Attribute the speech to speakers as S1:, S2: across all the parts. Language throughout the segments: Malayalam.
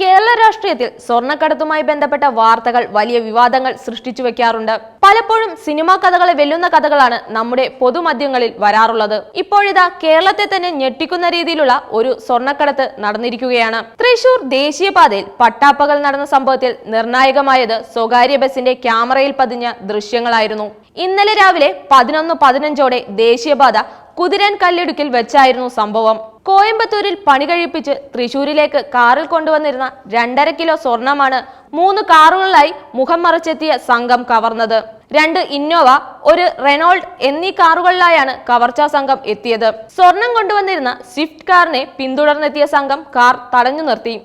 S1: കേരള രാഷ്ട്രീയത്തിൽ സ്വർണക്കടത്തുമായി ബന്ധപ്പെട്ട വാർത്തകൾ വലിയ വിവാദങ്ങൾ സൃഷ്ടിച്ചു വെക്കാറുണ്ട്. പലപ്പോഴും സിനിമാ കഥകളെ വെല്ലുന്ന കഥകളാണ് നമ്മുടെ പൊതുമധ്യങ്ങളിൽ വരാറുള്ളത്. ഇപ്പോഴിതാ കേരളത്തെ തന്നെ ഞെട്ടിക്കുന്ന രീതിയിലുള്ള ഒരു സ്വർണക്കടത്ത് നടന്നിരിക്കുകയാണ്. തൃശൂർ ദേശീയപാതയിൽ പട്ടാപ്പകൽ നടന്ന സംഭവത്തിൽ നിർണായകമായത് സ്വകാര്യ ബസിന്റെ ക്യാമറയിൽ പതിഞ്ഞ ദൃശ്യങ്ങളായിരുന്നു. ഇന്നലെ രാവിലെ പതിനൊന്ന് പതിനഞ്ചോടെ ദേശീയപാത കുതിരൻ കല്ലിടുക്കിൽ വെച്ചായിരുന്നു സംഭവം. കോയമ്പത്തൂരിൽ പണി കഴിപ്പിച്ച് തൃശൂരിലേക്ക് കാറിൽ കൊണ്ടുവന്നിരുന്ന രണ്ടര കിലോ സ്വർണമാണ് മൂന്ന് കാറുകളിലായി മുഖം മറച്ചെത്തിയ സംഘം കവർന്നത്. രണ്ട് ഇന്നോവ ഒരു റെനോൾഡ് എന്നീ കാറുകളിലായാണ് കവർച്ചാ സംഘം എത്തിയത്. സ്വർണം കൊണ്ടുവന്നിരുന്ന സ്വിഫ്റ്റ് കാറിനെ പിന്തുടർന്നെത്തിയ സംഘം കാർ തടഞ്ഞു നിർത്തി.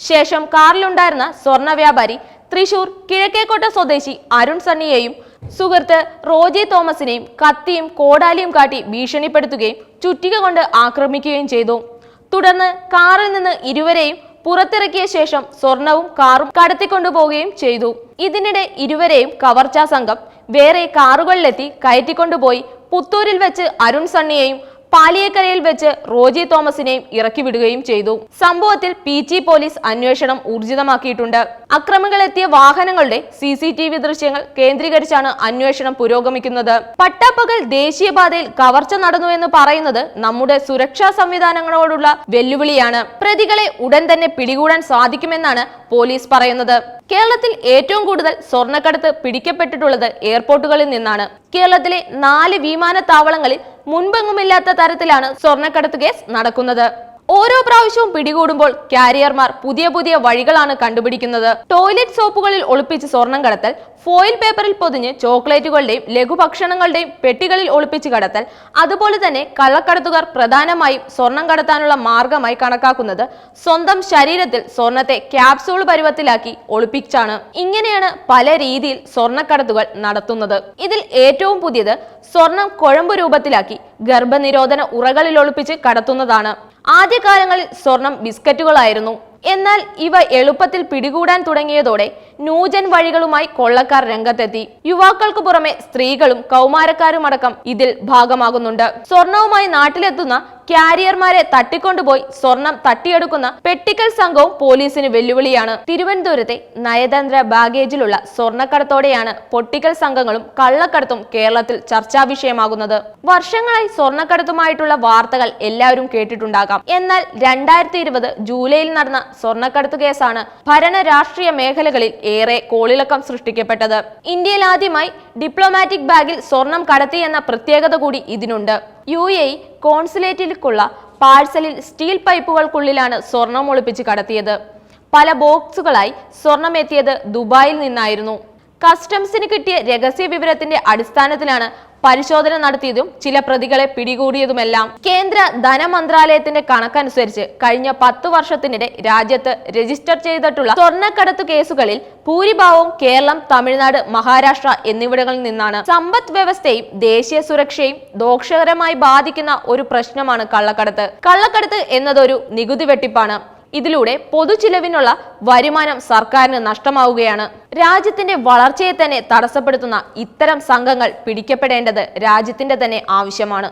S1: ശേഷം കാറിലുണ്ടായിരുന്ന സ്വർണ വ്യാപാരി തൃശൂർ കിഴക്കേക്കോട്ട സ്വദേശി അരുൺ സണ്ണിയെയും സുഹൃത്ത് റോജി തോമസിനെയും കത്തിയും കോടാലിയും കാട്ടി ഭീഷണിപ്പെടുത്തുകയും ചുറ്റിക കൊണ്ട് ആക്രമിക്കുകയും ചെയ്തു. തുടർന്ന് കാറിൽ നിന്ന് ഇരുവരെയും പുറത്തിറക്കിയ ശേഷം സ്വർണവും കാറും കടത്തിക്കൊണ്ടുപോവുകയും ചെയ്തു. ഇതിനിടെ ഇരുവരെയും കവർച്ചാ സംഘം വേറെ കാറുകളിലെത്തി കയറ്റിക്കൊണ്ടുപോയി പുത്തൂരിൽ വെച്ച് അരുൺ സണ്ണിയെയും പാലിയേക്കരയിൽ വെച്ച് റോജി തോമസിനെയും ഇറക്കി വിടുകയും ചെയ്തു. സംഭവത്തിൽ പി ജി പോലീസ് അന്വേഷണം ഊർജിതമാക്കിയിട്ടുണ്ട്. അക്രമികളെത്തിയ വാഹനങ്ങളുടെ സി സി ടി വി ദൃശ്യങ്ങൾ കേന്ദ്രീകരിച്ചാണ് അന്വേഷണം പുരോഗമിക്കുന്നത്. പട്ടാപ്പകൽ ദേശീയപാതയിൽ കവർച്ച നടന്നു എന്ന് പറയുന്നത് നമ്മുടെ സുരക്ഷാ സംവിധാനങ്ങളോടുള്ള വെല്ലുവിളിയാണ്. പ്രതികളെ ഉടൻ തന്നെ പിടികൂടാൻ സാധിക്കുമെന്നാണ് പോലീസ് പറയുന്നത്. കേരളത്തിൽ ഏറ്റവും കൂടുതൽ സ്വർണക്കടത്ത് പിടിക്കപ്പെട്ടിട്ടുള്ളത് എയർപോർട്ടുകളിൽ നിന്നാണ്. കേരളത്തിലെ നാല് വിമാനത്താവളങ്ങളിൽ മുൻപെങ്ങുമില്ലാത്ത തരത്തിലാണ് സ്വർണക്കടത്ത് കേസ് നടക്കുന്നത്. ഓരോ പ്രാവശ്യവും പിടികൂടുമ്പോൾ കാരിയർമാർ പുതിയ പുതിയ വഴികളാണ് കണ്ടുപിടിക്കുന്നത്. ടോയ്ലറ്റ് സോപ്പുകളിൽ ഒളിപ്പിച്ച് സ്വർണം കടത്തൽ ഫോയിൽ പേപ്പറിൽ പൊതിഞ്ഞ് ചോക്ലേറ്റുകളുടെയും ലഘുഭക്ഷണങ്ങളുടെയും പെട്ടികളിൽ ഒളിപ്പിച്ച് കടത്തൽ അതുപോലെ തന്നെ കള്ളക്കടത്തുകാർ പ്രധാനമായും സ്വർണം കടത്താനുള്ള മാർഗമായി കണക്കാക്കുന്നത് സ്വന്തം ശരീരത്തിൽ സ്വർണത്തെ ക്യാപ്സൂൾ പരുവത്തിലാക്കി ഒളിപ്പിച്ചാണ്. ഇങ്ങനെയാണ് പല രീതിയിൽ സ്വർണക്കടത്തുകൾ നടത്തുന്നത്. ഇതിൽ ഏറ്റവും പുതിയത് സ്വർണം കുഴമ്പ് രൂപത്തിലാക്കി ഗർഭനിരോധന ഉറകളിൽ ഒളിപ്പിച്ച് കടത്തുന്നതാണ്. ആദ്യകാലങ്ങളിൽ സ്വർണം ബിസ്ക്കറ്റുകളായിരുന്നു. എന്നാൽ ഇവ എളുപ്പത്തിൽ പിടികൂടാൻ തുടങ്ങിയതോടെ നൂജൻ വഴികളുമായി കൊള്ളക്കാർ രംഗത്തെത്തി. യുവാക്കൾക്ക് പുറമെ സ്ത്രീകളും കൗമാരക്കാരുമടക്കം ഇതിൽ ഭാഗമാകുന്നുണ്ട്. സ്വർണവുമായി നാട്ടിലെത്തുന്ന ക്യാരിയർമാരെ തട്ടിക്കൊണ്ടുപോയി സ്വർണം തട്ടിയെടുക്കുന്ന പെട്ടിക്കൽ സംഘവും പോലീസിന് വെല്ലുവിളിയാണ്. തിരുവനന്തപുരത്തെ നയതന്ത്ര ബാഗേജിലുള്ള സ്വർണക്കടത്തോടെയാണ് പൊട്ടിക്കൽ സംഘങ്ങളും കള്ളക്കടത്തും കേരളത്തിൽ ചർച്ചാ വിഷയമാകുന്നത്. വർഷങ്ങളായി സ്വർണക്കടത്തുമായിട്ടുള്ള വാർത്തകൾ എല്ലാവരും കേട്ടിട്ടുണ്ടാകാം. എന്നാൽ രണ്ടായിരത്തി ഇരുപത് ജൂലൈയിൽ നടന്ന സ്വർണക്കടത്ത് കേസാണ് ഭരണ രാഷ്ട്രീയ മേഖലകളിൽ ഏറെ കോളിളക്കം സൃഷ്ടിക്കപ്പെട്ടത്. ഇന്ത്യയിൽ ആദ്യമായി ഡിപ്ലോമാറ്റിക് ബാഗിൽ സ്വർണം കടത്തി എന്ന പ്രത്യേകത കൂടി ഇതിനുണ്ട്. യു എ കോൺസുലേറ്റിലേക്കുള്ള പാഴ്സലിൽ സ്റ്റീൽ പൈപ്പുകൾക്കുള്ളിലാണ് സ്വർണം ഒളിപ്പിച്ച് കടത്തിയത്. പല ബോക്സുകളായി സ്വർണം എത്തിയത് ദുബായിൽ നിന്നായിരുന്നു. കസ്റ്റംസിന് കിട്ടിയ രഹസ്യ വിവരത്തിന്റെ അടിസ്ഥാനത്തിലാണ് പരിശോധന നടത്തിയതും ചില പ്രതികളെ പിടികൂടിയതുമെല്ലാം കേന്ദ്ര ധനമന്ത്രാലയത്തിന്റെ കണക്കനുസരിച്ച് കഴിഞ്ഞ പത്ത് വർഷത്തിനിടെ രാജ്യത്ത് രജിസ്റ്റർ ചെയ്തിട്ടുള്ള സ്വർണക്കടത്ത് കേസുകളിൽ ഭൂരിഭാഗവും കേരളം തമിഴ്നാട് മഹാരാഷ്ട്ര എന്നിവിടങ്ങളിൽ നിന്നാണ്. സമ്പദ് വ്യവസ്ഥയും ദേശീയ സുരക്ഷയും ദോഷകരമായി ബാധിക്കുന്ന ഒരു പ്രശ്നമാണ് കള്ളക്കടത്ത്. കള്ളക്കടത്ത് എന്നതൊരു നികുതി വെട്ടിപ്പാണ്. ഇതിലൂടെ പൊതുചിലവിനുള്ള വരുമാനം സർക്കാരിന് നഷ്ടമാവുകയാണ്. രാജ്യത്തിന്റെ വളർച്ചയെ തന്നെ തടസ്സപ്പെടുത്തുന്ന ഇത്തരം സംഘങ്ങൾ പിടിക്കപ്പെടേണ്ടത് രാജ്യത്തിന്റെ തന്നെ ആവശ്യമാണ്.